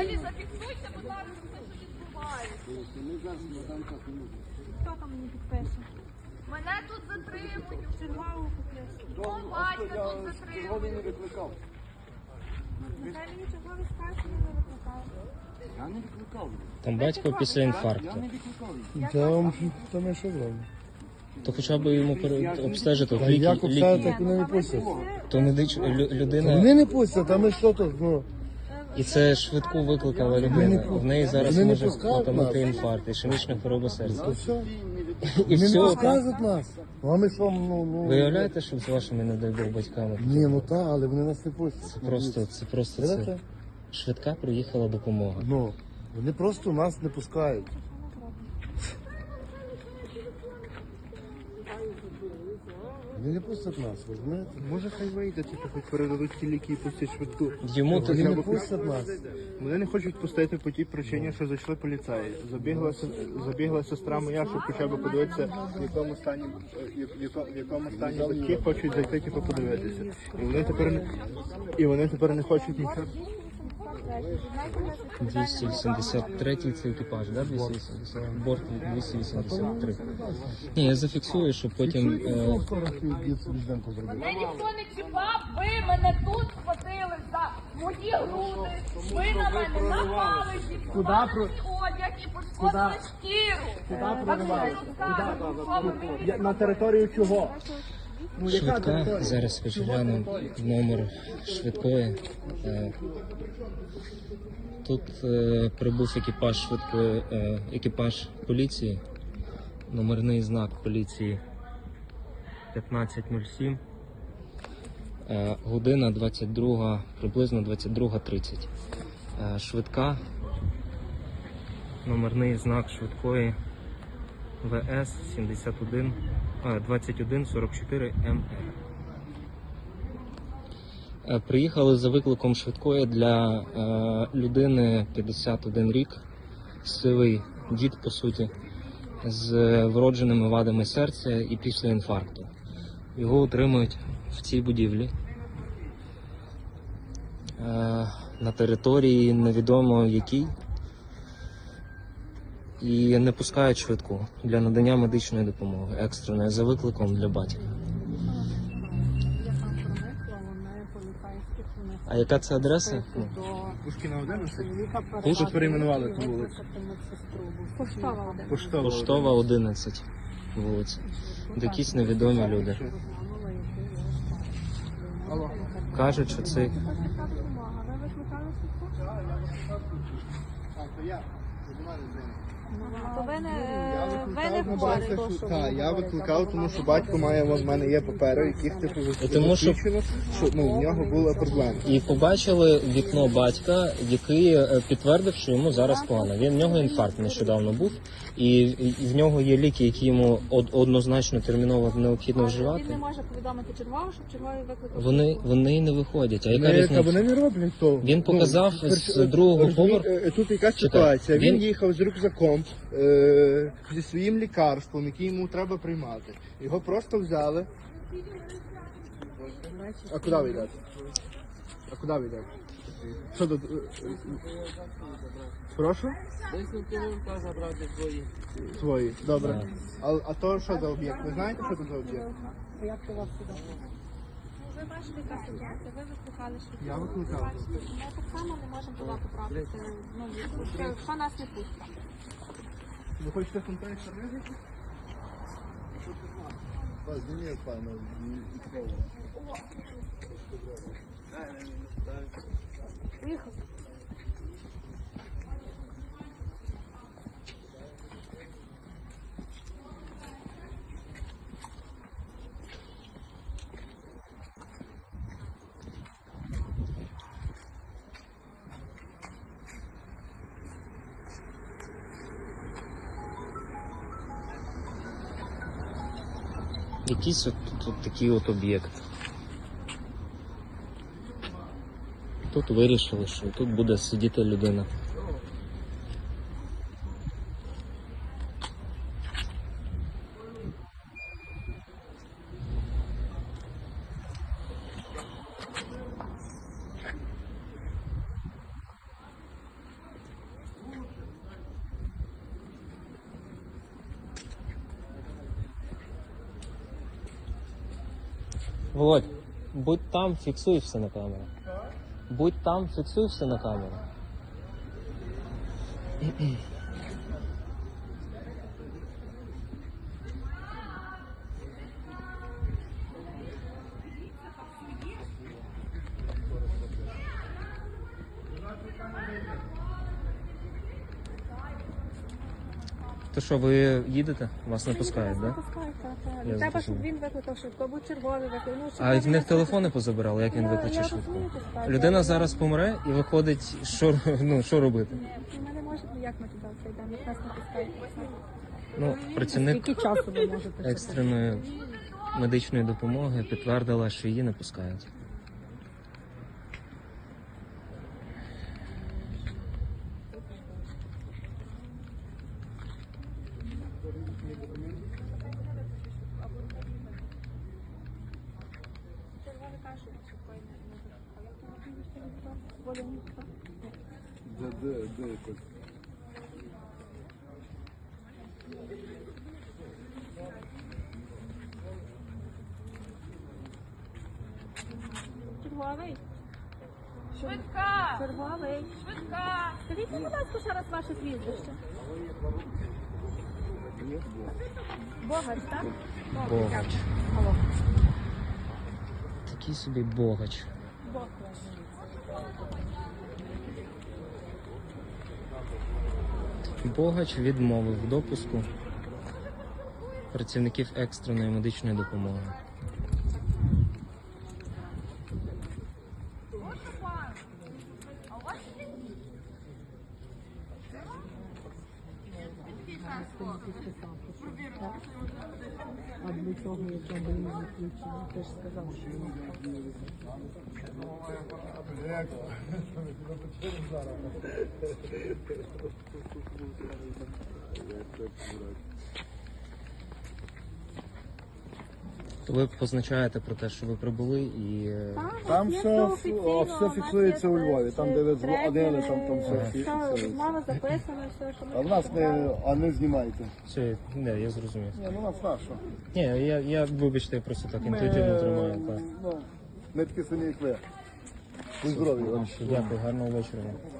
Взагалі зафіксуйте, будь ласка, все, що відбувається. Хто там мені підпише? Мене тут затримують. Черваву підпише. Мого батька тут затримують. викликав. Нехай мені черговий скаже, що не викликав. Я не викликав. Там батько після Я інфаркту. не викликав. Там, там і що? То хоча б йому пере- обстежити Та ліки, як ліки. обставити, як вони не а пустять? То медич лю- людина, Вони не пустять, там і що тут, ну. І це швидку викликала людина. В неї зараз Вони не може пускають отримати нас. інфаркт, ішемічна хвороба серця. Ну, все. І не все. Розказують нас. Ну, а ми що, ну, ну. Виявляєте, що з вашими, не дай Бог, батьками? Ні, ну так, але вони нас не пустять. Це просто, це просто це. Швидка приїхала допомога. Ну, вони просто нас не пускають. Вони не пустять нас, розумієте? Може хай вийде, типу, хоч передадуть ті ліки і пустять швидку. Йому тут Вони не пустять нас. Вони не хочуть пустити по тій причині, що зайшли поліцаї. Забігла, се- забігла сестра моя, щоб хоча б подивитися, в якому стані, е, в яко- в якому стані батьки хочуть зайти, типу, подивитися. І вони тепер не, і вони тепер не хочуть нічого. 283 це екіпаж, да? 280? Борт 283. Ні, я зафіксую, щоб потім. е. Мене ніхто не чіпав, ви мене тут схватили за мої груди, ви на мене напали, зіпсували мій одяг і пошкодили шкіру. Так що не розказуй, що ви мені На територію чого? Швидка, зараз хочу глянути номер швидкої. Е, Тут е, прибув екіпаж швидкої, е, екіпаж поліції, номерний знак поліції 1507. Е, Година 22, приблизно 22.30. Е, Швидка, номерний знак швидкої ВС 71 а, 2144 МР. Е, Приїхали за викликом швидкої для е, людини 51 рік, сивий дід, по суті, з вродженими вадами серця і після інфаркту. Його утримують в цій будівлі. Е, на території невідомо якій. І не пускають швидку для надання медичної допомоги екстреної за викликом для батька. А яка це адреса? Пушкіна 11? Чоловіка Тут перейменували ту вулицю. медсестру. Поштова один. Поштова. Поштова 11 вулиця. Де якісь невідомі люди. Кажуть, що це я. До мене. То ви не, Я ви не викликав, Так, я тому що батько має, в мене є папери, яких типу тому що- засвідчено, що ну, в нього була проблема. і побачили вікно батька, який е, підтвердив, що йому зараз погано. Він в нього інфаркт нещодавно був, і і в нього є ліки, які йому од- однозначно терміново необхідно Він вживати. не може повідомити червону, щоб червовий викликав. Вони вони не виходять. А яка Не, та різниця? вони не роблять то. Він показав Ну, з перш- другого розумі- поверху. е, Тут яка Чекай, ситуація. Він, він- їхав з рюкзаком е, зі своїм лікарством, який йому треба приймати. Його просто взяли. А куди ви йдете? А куди ви йдете? Що тут? е, е, Прошу? забрати твої. Свої. Добре. А, а то що за об'єкт? Ви знаєте, що це за об'єкт? Як ти вас сюди? Ви бачите, яка ситуація. Ви викликали швидку. Я викликав. Ми так само не можемо туди потрапити. Ну, що нас не пустить. Ви хочете фонтан сервізити? Ні, пане, Поїхали. Якийсь от, тут такий от об'єкт. Тут вирішили, що тут буде сидіти людина. Володь, будь там, фіксуй все на камеру. Будь там, фіксуй все на камеру. То що, ви їдете? Вас не пускають, так? Я треба, щоб зрозумів. він викликав швидко, або червоний викликав. Ну, А в них телефони позабирали, як він викличе швидко? Людина зараз помре і виходить, що, ну, що робити? Ні, Ми не можемо, як ми туди прийдемо, як нас не пускають. Ну, працівник Скільки часу ви можете? екстреної медичної допомоги підтвердила, що її не пускають. Червоний каже, що швидко не викликав. Як ми можемо ще Волі ніхто. Де, де, де якось? Червоний. Швидка! Червоний. Швидка! Скажіть, мені, будь ласка, ще раз ваше прізвище. Богач, так? Богач. Алло. Такий собі богач. Богач. Відмовив допуску працівників екстреної медичної допомоги. А для цього, якщо би не заключено, ти ж сказав, що То ви позначаєте про те, що ви прибули і е, Там все, все фіксується у Львові. Там, де ви дзвонили, там, там все Все, фіксується. розмова записана, все, що ми А в нас не, а не знімайте. все, не, я зрозумів. Ні, ну нас нащо? Ні, я, я вибачте, я просто так інтуїтивно тримаю. Так. Ну, ми такі самі, як ви. Будь здорові вам. Дякую, гарного вечора. вам.